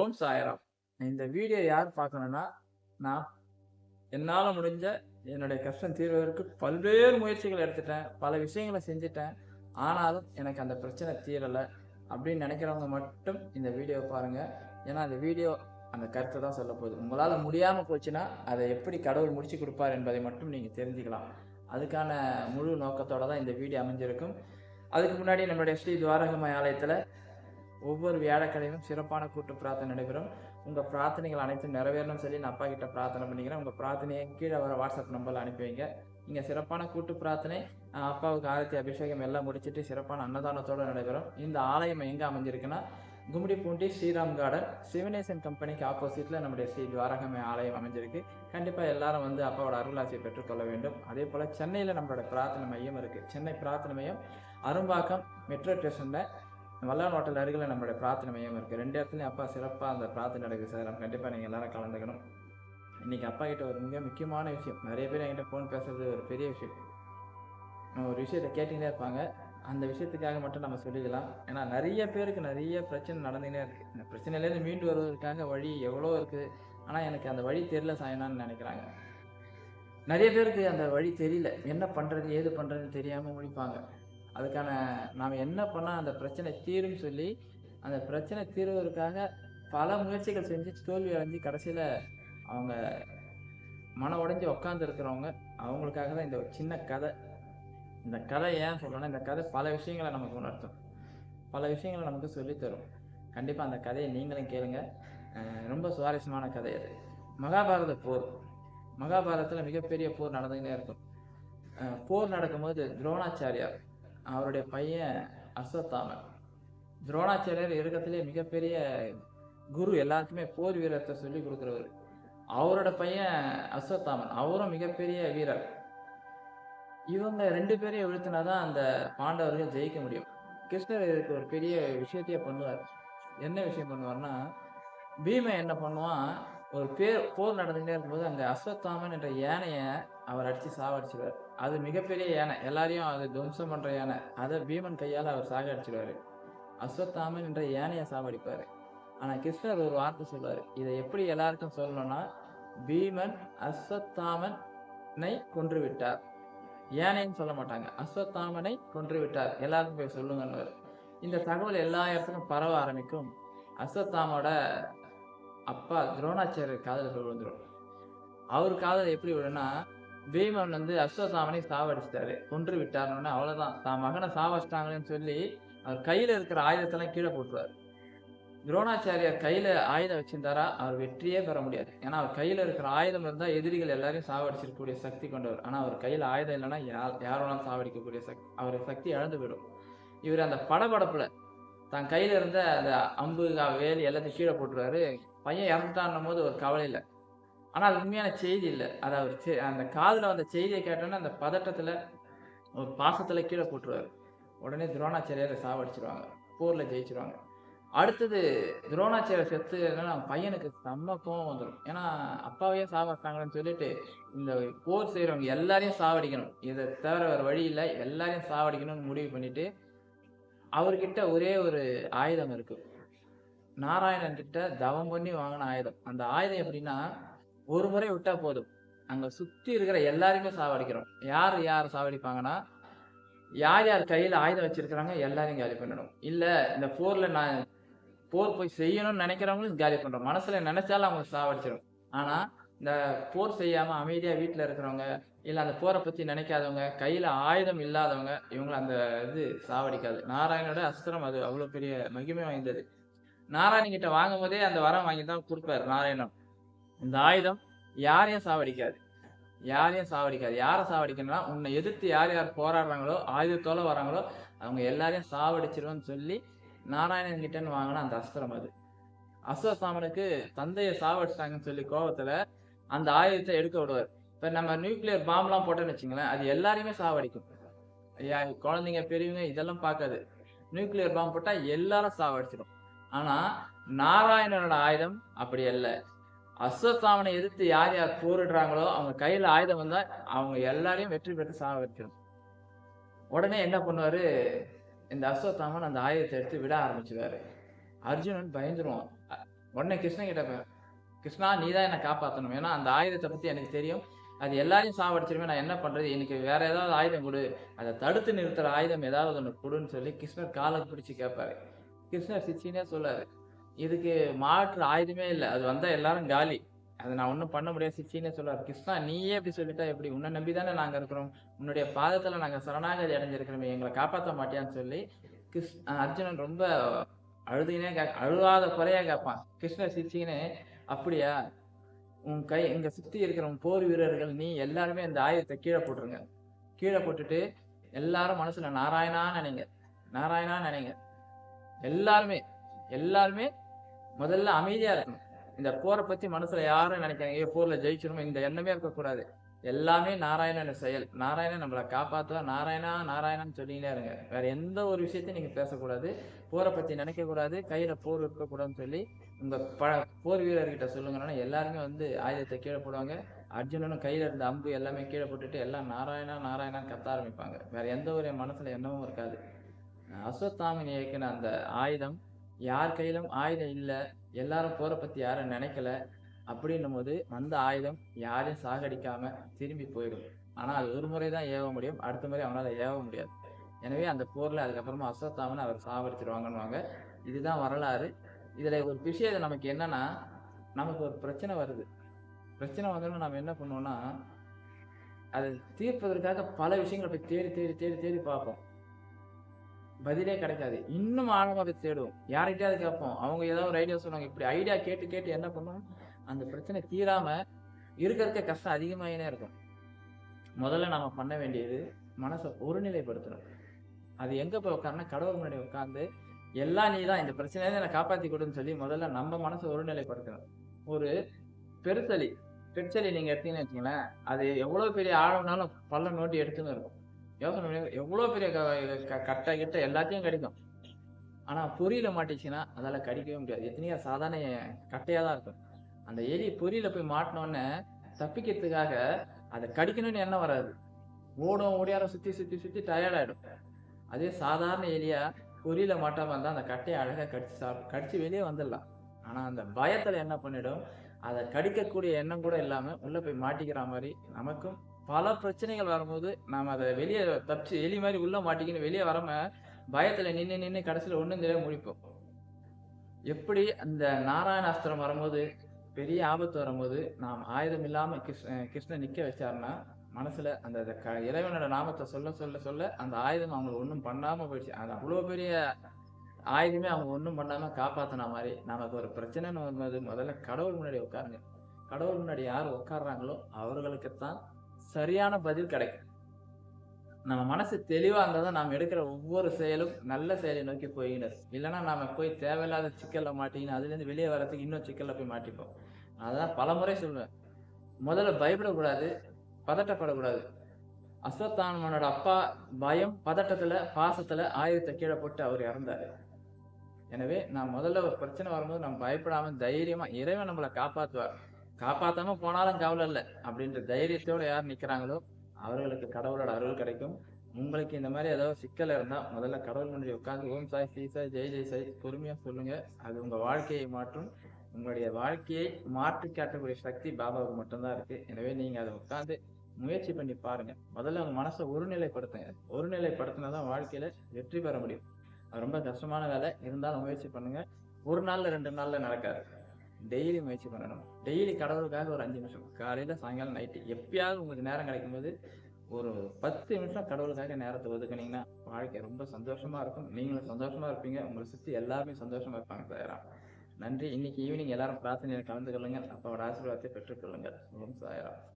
ஓம் சாயராம். இந்த வீடியோ யார் பார்க்கணும்னா நான். என்னால் முடிஞ்ச என்னுடைய கஷ்டம் தீர்வதற்கு பல்வேறு முயற்சிகள் எடுத்துட்டேன். பல விஷயங்களை செஞ்சுட்டேன். ஆனாலும் எனக்கு அந்த பிரச்சனை தீரலை அப்படின்னு நினைக்கிறவங்க மட்டும் இந்த வீடியோவை பாருங்கள் ஏன்னா அந்த வீடியோ அந்த கருத்தை தான் சொல்ல போகுது. உங்களால் முடியாமல் போச்சுன்னா அதை எப்படி கடவுள் முடிச்சு கொடுப்பார் என்பதை மட்டும் நீங்கள் தெரிஞ்சுக்கலாம். அதுக்கான முழு நோக்கத்தோட தான் இந்த வீடியோ அமைஞ்சிருக்கும். அதுக்கு முன்னாடி நம்மளுடைய ஸ்ரீ துவாரகமாய் ஆலயத்தில் ஒவ்வொரு வியாழக்கிழமையும் சிறப்பான கூட்டு பிரார்த்தனை நடைபெறும். உங்கள் பிரார்த்தனைகள் அனைத்தும் நிறைவேறணும் சொல்லி நான் அப்பா கிட்ட பிரார்த்தனை பண்ணிக்கிறேன். உங்கள் பிரார்த்தனையை கீழே வர வாட்ஸ்அப் நம்பரில் அனுப்பி வைங்க. இங்கே சிறப்பான கூட்டு பிரார்த்தனை அப்பாவுக்கு ஆரத்தி அபிஷேகம் எல்லாம் முடிச்சிட்டு சிறப்பான அன்னதானத்தோடு நடைபெறும். இந்த ஆலயம் எங்கே அமைஞ்சிருக்குன்னா கும்மிடிப்பூண்டி ஸ்ரீராம் கார்டன் சிவனேசன் கம்பெனிக்கு ஆப்போசிட்டில் நம்முடைய ஸ்ரீ துவாரகமே ஆலயம் அமைஞ்சிருக்கு. கண்டிப்பாக எல்லாரும் வந்து அப்பாவோட அருளாசியை பெற்றுக்கொள்ள வேண்டும். அதே போல் சென்னையில் நம்மளோட பிரார்த்தனை மையம் இருக்குது சென்னை பிரார்த்தனை மையம் அரும்பாக்கம் மெட்ரோ ஸ்டேஷனில் வல்லான் ஹோட்டல் அருகில் நம்மளுடைய பிரார்த்தனை மையம் இருக்குது ரெண்டு இடத்துலையும் அப்பா சிறப்பாக அந்த பிரார்த்தனை நடக்குது சார். கண்டிப்பாக நீங்கள் எல்லாரும் கலந்துக்கணும். இன்றைக்கி அப்பா கிட்ட ஒரு மிக முக்கியமான விஷயம். நிறைய பேர் என்கிட்ட ஃபோன் பேசுறது ஒரு பெரிய விஷயம். நம்ம ஒரு விஷயத்தை கேட்டுக்கிட்டே இருப்பாங்க. அந்த விஷயத்துக்காக மட்டும் நம்ம சொல்லிக்கலாம் ஏன்னா நிறைய பேருக்கு நிறைய பிரச்சனை நடந்துகிட்டே இருக்குது இந்த பிரச்சனையிலேருந்து மீண்டு வருவதற்காக வழி எவ்வளோ இருக்குது ஆனால் எனக்கு அந்த வழி தெரியல சாயனான்னு நினைக்கிறாங்க. நிறைய பேருக்கு அந்த வழி தெரியல. என்ன பண்ணுறது ஏது பண்ணுறதுன்னு தெரியாமல் முடிப்பாங்க அதுக்கான நாம் என்ன பண்ணால் அந்த பிரச்சனை தீரும்னு சொல்லி அந்த பிரச்சனை தீர்வதற்காக பல முயற்சிகள் செஞ்சு தோல்வி அடைஞ்சு கடைசியில் அவங்க மன உடைஞ்சி உக்காந்துருக்கிறவங்க அவங்களுக்காக தான் இந்த ஒரு சின்ன கதை. இந்த கதை ஏன் சொல்கிறேன்னா இந்த கதை பல விஷயங்களை நமக்கு உணர்த்தும். பல விஷயங்களை நமக்கு சொல்லித் தரும் கண்டிப்பாக அந்த கதையை நீங்களும் கேளுங்க. ரொம்ப சுவாரஸ்யமான கதை அது. மகாபாரத போர். மகாபாரதத்தில் மிகப்பெரிய போர் நடந்துக்கிட்டே இருக்கும். போர் நடக்கும்போது துரோணாச்சாரியார் அவருடைய பையன் அஸ்வத்தாமன் துரோணாச்சாரியார் இருக்கத்திலே மிகப்பெரிய குரு எல்லாருக்குமே போர் வீரத்தை சொல்லி கொடுக்குறவர். அவரோட பையன் அஸ்வத்தாமன் அவரும் மிகப்பெரிய வீரர். இவங்க ரெண்டு பேரையும் வீழ்த்தினாதான் அந்த பாண்டவர்கள் ஜெயிக்க முடியும். கிருஷ்ணர் இதுக்கு ஒரு பெரிய விஷயத்தையே பண்ணுவார். என்ன விஷயம் பண்ணுவார்னா பீமன் என்ன பண்ணுவான் ஒரு பேர் போர் நடந்துகிட்டே இருக்கும்போது அந்த அஸ்வத்தாமன் என்ற யானையை அவர் அடித்து சாவடிச்சிடுவார் அது மிகப்பெரிய யானை. எல்லாரையும் அது துவம்சம் பண்ணுற யானை. அதை பீமன் கையால் அவர் சாக அடிச்சிடுவார் அஸ்வத்தாமன் என்ற யானையை சாவடிப்பார். ஆனால் கிருஷ்ணர் ஒரு வார்த்தை சொல்லுவார் இதை எப்படி எல்லாருக்கும் சொல்லணும்னா பீமன் அஸ்வத்தாமனை கொன்று விட்டார் யானைன்னு சொல்ல மாட்டாங்க. அஸ்வத்தாமனை கொன்று விட்டார் எல்லாருக்கும் போய் சொல்லுங்கன்னு இந்த தகவல் எல்லா இடத்துக்கும் பரவ ஆரம்பிக்கும். அஸ்வத்தாமோட அப்பா துரோணாச்சாரியர் காதல் விழுந்துடும் அவர் காதல் எப்படி விழுனா பீமன் வந்து அஸ்வத்தாமனை சாவடிச்சிட்டாரு. கொன்று விட்டாருன்னு அவ்வளோதான் தான் மகனை சாவடிச்சிட்டாங்களேன்னு சொல்லி அவர் கையில் இருக்கிற ஆயுதத்தெல்லாம் கீழே போட்டுருவார். துரோணாச்சாரியார் கையில் ஆயுதம் வச்சிருந்தாரா? அவர் வெற்றியே பெற முடியாது. ஏன்னா அவர் கையில் இருக்கிற ஆயுதம் இருந்தால் எதிரிகள் எல்லாரையும் சாவடிச்சிருக்கக்கூடிய சக்தி கொண்டவர். ஆனால் அவர் கையில் ஆயுதம் இல்லைன்னா யார் யாரோனாலும் சாவடிக்கக்கூடிய சக்தி அவர் சக்தி இழந்து போயிடும். இவர் அந்த படபடப்பில் தன் கையில் இருந்த அந்த அம்பு வேலி எல்லாத்தையும் கீழே போட்டுருவாரு. பையன் இறந்துட்டான்னும் போது ஒரு கவலை இல்லை. ஆனால் அது உண்மையான செய்தி இல்லை. அது அவர் செ- அந்த காதில் வந்த செய்தியை கேட்டோன்னே அந்த பதட்டத்தில் ஒரு பாசத்தில் கீழே போட்டுருவாரு. உடனே துரோணாச்சாரியாரை சாவடிச்சிருவாங்க. போரில் ஜெயிச்சிருவாங்க. அடுத்தது துரோணாச்சாரியர் செத்து அவன் பையனுக்கு செம்ம கோவம் வந்துடும் ஏன்னா அப்பாவையே சாவடிச்சாங்கன்னு சொல்லிட்டு இந்த போர் செய்கிறவங்க எல்லாரையும் சாவடிக்கணும். இதை தவிர வேறு வழி இல்லை. எல்லாரையும் சாவடிக்கணும்னு முடிவு பண்ணிட்டு அவர்கிட்ட ஒரே ஒரு ஆயுதம் இருக்குது நாராயணன் கிட்ட தவம் பண்ணி வாங்கின ஆயுதம். அந்த ஆயுதம் எப்படின்னா ஒரு முறை விட்டா போதும். அங்க சுத்தி இருக்கிற எல்லாரையுமே சாவடிக்கிறோம். யார் யார் சாவடிப்பாங்கன்னா யார் யார் கையில ஆயுதம் வச்சிருக்கிறாங்க எல்லாரையும் காலி பண்ணணும். இல்ல இந்த போர்ல நான் போர் போய் செய்யணும்னு நினைக்கிறவங்களும் காலி பண்றோம். மனசுல நினைச்சாலும் அவங்க சாவடிச்சிடும் ஆனா இந்த போர் செய்யாம அமைதியா வீட்டுல இருக்கிறவங்க இல்ல அந்த போரை பத்தி நினைக்காதவங்க கையில ஆயுதம் இல்லாதவங்க இவங்களை அந்த இது சாவடிக்காது. நாராயணோட அஸ்திரம் அது அவ்வளவு பெரிய மகிமை வாய்ந்தது. நாராயணன் கிட்ட வாங்கும் போதே அந்த வரம் வாங்கி தான் கொடுப்பாரு நாராயணன். இந்த ஆயுதம் யாரையும் சாவடிக்காது. யாரையும் சாவடிக்காது. யாரை சாவடிக்கணும்னா உன்னை எதிர்த்து யார் யார் போராடுறாங்களோ ஆயுதத்தோட வராங்களோ அவங்க எல்லாரையும் சாவடிச்சிருவோன்னு சொல்லி நாராயணன் கிட்டன்னு வாங்கின அந்த அஸ்திரம் அது. அஸ்வசாமனுக்கு தந்தையை சாவடிச்சிட்டாங்கன்னு சொல்லி கோபத்துல அந்த ஆயுதத்தை எடுக்க விடுவார். இப்ப நம்ம நியூக்ளியர் பாம்லாம் போட்டோன்னு வச்சுங்களேன் அது எல்லாரையுமே சாவடிக்கும். ஐயா, குழந்தைங்க பெரியவங்க இதெல்லாம் பார்க்காது. நியூக்ளியர் பாம்பு போட்டால் எல்லாரும் சாவடிச்சிடும் ஆனா நாராயணனோட ஆயுதம் அப்படி அல்ல. அஸ்வத்தாமனை எதிர்த்து யார் யார் போரிடுறாங்களோ அவங்க கையில ஆயுதம் வந்தா அவங்க எல்லாரையும் வெற்றி பெற்று சாவடிச்சிடும் உடனே என்ன பண்ணுவாரு? இந்த அஸ்வத்தாமன் அந்த ஆயுதத்தை எடுத்து விட ஆரம்பிச்சுவாரு அர்ஜுனன் பயந்துருவான். உடனே கிருஷ்ணன் கிட்ட கிருஷ்ணா நீ தான் என்னை காப்பாற்றணும் ஏன்னா அந்த ஆயுதத்தை பற்றி எனக்கு தெரியும். அது எல்லாரையும் சாவடிச்சிருமே. நான் என்ன பண்ணுறது எனக்கு வேற ஏதாவது ஆயுதம் கொடு. அதை தடுத்து நிறுத்துற ஆயுதம் ஏதாவது ஒன்று கொடுன்னு சொல்லி கிருஷ்ணர் காலை பிடிச்சி கேட்பாரு கிருஷ்ணர் சிச்சினே சொல்லாரு. இதுக்கு மாற்று ஆயுதமே இல்லை. அது வந்தா எல்லாரும் காலி. அதை நான் ஒன்றும் பண்ண முடியாது சிச்சினே சொல்லாரு. கிருஷ்ணா நீயே இப்படி சொல்லிட்டா எப்படி? உன்னை நம்பி தானே நாங்கள் இருக்கிறோம். உன்னுடைய பாதத்தில் நாங்கள் சரணாகதி அடைஞ்சிருக்கிறோமே. எங்களை காப்பாற்ற மாட்டியான்னு சொல்லி கிருஷ் அர்ஜுனன் ரொம்ப அழுதுனே கே அழுவாத குறையா கேட்பான் கிருஷ்ணர் சிரிச்சிங்கன்னு அப்படியா? உன் கை இங்க சுத்தி இருக்கிற உன் போர் வீரர்கள் நீ எல்லாருமே இந்த ஆயுதத்தை கீழே போட்டுருங்க. கீழே போட்டுட்டு எல்லாரும் மனசுல நாராயணா நினைங்க. நாராயணா நினைங்க. எல்லாருமே எல்லாருமே முதல்ல அமைதியா இருக்கணும். இந்த போரை பத்தி மனசுல யாரும் நினைக்கிறாங்க ஏ போர்ல ஜெயிச்சிருமோ? இந்த எண்ணமே இருக்கக்கூடாது. எல்லாமே நாராயணன் செயல். நாராயணன் நம்மளை காப்பாற்றுவா நாராயணா நாராயணன் சொல்லினே இருங்க. வேற எந்த ஒரு விஷயத்தையும் நீங்க பேசக்கூடாது. போரை பத்தி நினைக்க கூடாது கையில போர் இருக்கக்கூடாதுன்னு சொல்லி உங்க ப போர் வீரர்கிட்ட சொல்லுங்கன்னா எல்லாருமே வந்து ஆயுதத்தை கீழே போடுவாங்க. அர்ஜுனனும் கையில இருந்த அம்பு எல்லாமே கீழே போட்டுட்டு எல்லாம் நாராயணா நாராயணான்னு கத்த ஆரம்பிப்பாங்க. வேற எந்த ஒரு மனசுல எண்ணமும் இருக்காது. அஸ்வத்தாமன் இயக்கின அந்த ஆயுதம் யார் கையிலும் ஆயுதம் இல்லை எல்லாரும் போரை பத்தி யாரும் நினைக்கல அப்படின்னும் போது அந்த ஆயுதம் யாரையும் சாகடிக்காம திரும்பி போயிடும். ஆனா அது ஒரு முறை தான் ஏவ முடியும் அடுத்த முறை அவனால ஏவ முடியாது. எனவே அந்த போர்ல அதுக்கப்புறமா அஸ்வத்தாமன் அவர் சாவடிச்சிருவாங்கன்னுவாங்க இதுதான் வரலாறு. இதுல ஒரு விஷயம் நமக்கு என்னன்னா நமக்கு ஒரு பிரச்சனை வருது. பிரச்சனை வந்தோம்னா நம்ம என்ன பண்ணுவோம்னா அதை தீர்ப்பதற்காக பல விஷயங்களை போய் தேடி தேடி தேடி தேடி பார்ப்போம். பதிலே கிடைக்காது. இன்னும் ஆழமா போய் தேடுவோம். யார்கிட்டயாவது கேட்போம். அவங்க ஏதாவது ஒரு ஐடியா சொல்லுவாங்க. இப்படி ஐடியா கேட்டு கேட்டு என்ன பண்ணுவோம்? அந்த பிரச்சனை தீராம இருக்க இருக்க கஷ்டம் அதிகமாகினே இருக்கும். முதல்ல நம்ம பண்ண வேண்டியது மனசை ஒருநிலைப்படுத்தணும். அது எங்க போய் உட்காருனா கடவுள் முன்னாடி உட்காந்து எல்லாம் நீ தான் இந்த பிரச்சனையை என்னை காப்பாத்தி கொடுன்னு சொல்லி முதல்ல நம்ம மனசை ஒருநிலைப்படுத்தணும். ஒரு பெருசளி பெருசளி நீங்க எடுத்தீங்கன்னு வச்சுங்களேன் அது எவ்வளவு பெரிய ஆழம்னாலும் பள்ளம் நோட்டி எடுத்துன்னு இருக்கும். யோசனை பண்ணி பெரிய க- க- கட்டை கிட்ட எல்லாத்தையும் கிடைக்கும். ஆனால் பொரியில மாட்டிச்சுன்னா அதால கடிக்கவே முடியாது. எத்தனையோ சாதாரண கட்டையாக தான் இருக்கும். அந்த எலி பொரியல போய் மாட்டினோடனே தப்பிக்கிறதுக்காக அதை கடிக்கணும்னு எண்ணம் வராது. ஓடும் ஓடியாரம் சுற்றி சுற்றி சுற்றி டயர்டாயிடும் அதே சாதாரண எலியா பொரியில மாட்டாம இருந்தால் அந்த கட்டையை அழகாக கடிச்சு சாப்பிட்டு கடிச்சு வெளியே வந்துடலாம். ஆனால் அந்த பயத்தில் என்ன பண்ணிடும்? அதை கடிக்கக்கூடிய எண்ணம் கூட இல்லாமல் உள்ளே போய் மாட்டிக்கிற மாதிரி நமக்கும் பல பிரச்சனைகள் வரும்போது நாம் அதை வெளியே தப்பிச்சு எலி மாதிரி உள்ள மாட்டிக்கின்னு வெளியே வராமல் பயத்தில் நின்று நின்று கடைசியில் ஒன்றும் தெரியாம முடிப்போம். எப்படி அந்த நாராயணாஸ்திரம் வரும்போது பெரிய ஆபத்து வரும்போது நாம் ஆயுதம் இல்லாமல் கிருஷ்ண கிருஷ்ணன் நிற்க வச்சாருன்னா மனசில் அந்த க- இறைவனோட நாமத்தை சொல்ல சொல்ல சொல்ல அந்த ஆயுதம் அவங்களுக்கு ஒன்றும் பண்ணாமல் போயிடுச்சு. அது அவ்வளோ பெரிய ஆயுதமே அவங்க ஒன்றும் பண்ணாமல் காப்பாத்தின மாதிரி நமக்கு ஒரு பிரச்சனைன்னு வரும்போது முதல்ல கடவுள் முன்னாடி உட்காருங்க. கடவுள் முன்னாடி யார் உட்கார்றாங்களோ அவர்களுக்குத்தான் சரியான பதில் கிடைக்கும். நம்ம மனசு தெளிவாக இருந்தால் தான் நாம் எடுக்கிற ஒவ்வொரு செயலும் நல்ல செயலை நோக்கி போயிடும் இல்லைன்னா நாம போய் தேவையில்லாத சிக்கலில் மாட்டிக்கின்னு அதுலேருந்து வெளியே வர்றதுக்கு இன்னும் சிக்கலில் போய் மாட்டிப்போம். அதான் பல முறை சொல்லுவேன் முதல்ல பயப்படக்கூடாது பதட்டப்படக்கூடாது. அஸ்வத்தாமனோட அப்பா பயம் பதட்டத்தில் பாசத்தில் ஆயுதத்தை கீழே போட்டு அவர் இறந்தார். எனவே நான் முதல்ல ஒரு பிரச்சனை வரும்போது நம்ம பயப்படாமல் தைரியமாக இறைவன் நம்மளை காப்பாற்றுவார் காப்பாத்தாம போனாலும் கவலை இல்லை. அப்படின்ற தைரியத்தோட யார் நிக்கிறாங்களோ அவர்களுக்கு கடவுளோட அருள் கிடைக்கும். உங்களுக்கு இந்த மாதிரி ஏதாவது சிக்கல் இருந்தா முதல்ல கடவுள் முன்னாடி உட்காந்து ஓம் சாய் ஸ்ரீ சாய் ஜெய் ஜெய் சாய் பொறுமையா சொல்லுங்க. அது உங்க வாழ்க்கையை மாற்றும். உங்களுடைய வாழ்க்கையை மாற்றி காட்டக்கூடிய சக்தி பாபாவுக்கு மட்டும்தான் இருக்கு. எனவே நீங்க அதை உட்காந்து முயற்சி பண்ணி பாருங்க. முதல்ல உங்க மனசை ஒருநிலைப்படுத்துங்க. ஒருநிலைப்படுத்தினாதான் வாழ்க்கையில வெற்றி பெற முடியும். அது ரொம்ப கஷ்டமான வேலை. இருந்தாலும் முயற்சி பண்ணுங்க. ஒரு நாள்ல ரெண்டு நாள்ல நடக்காது. டெய்லி முயற்சி பண்ணணும். டெய்லி கடவுளுக்காக ஒரு அஞ்சு நிமிஷம் காலையில் சாயங்காலம் நைட்டு எப்பயாவது உங்களுக்கு நேரம் கிடைக்கும்போது ஒரு பத்து நிமிஷம் கடவுளுக்காக நேரத்தை ஒதுக்குனீங்கன்னா வாழ்க்கை ரொம்ப சந்தோஷமா இருக்கும். நீங்களும் சந்தோஷமா இருப்பீங்க. உங்களை சுற்றி எல்லாருமே சந்தோஷமா இருப்பாங்க சாயராம் நன்றி. இன்னைக்கு ஈவினிங் எல்லாரும் பிரார்த்தனையில் கலந்து கொள்ளுங்கள். அப்பாவோட ஆசீர்வாதத்தை பெற்றுக்கொள்ளுங்கள் ஓம் சாயராம்.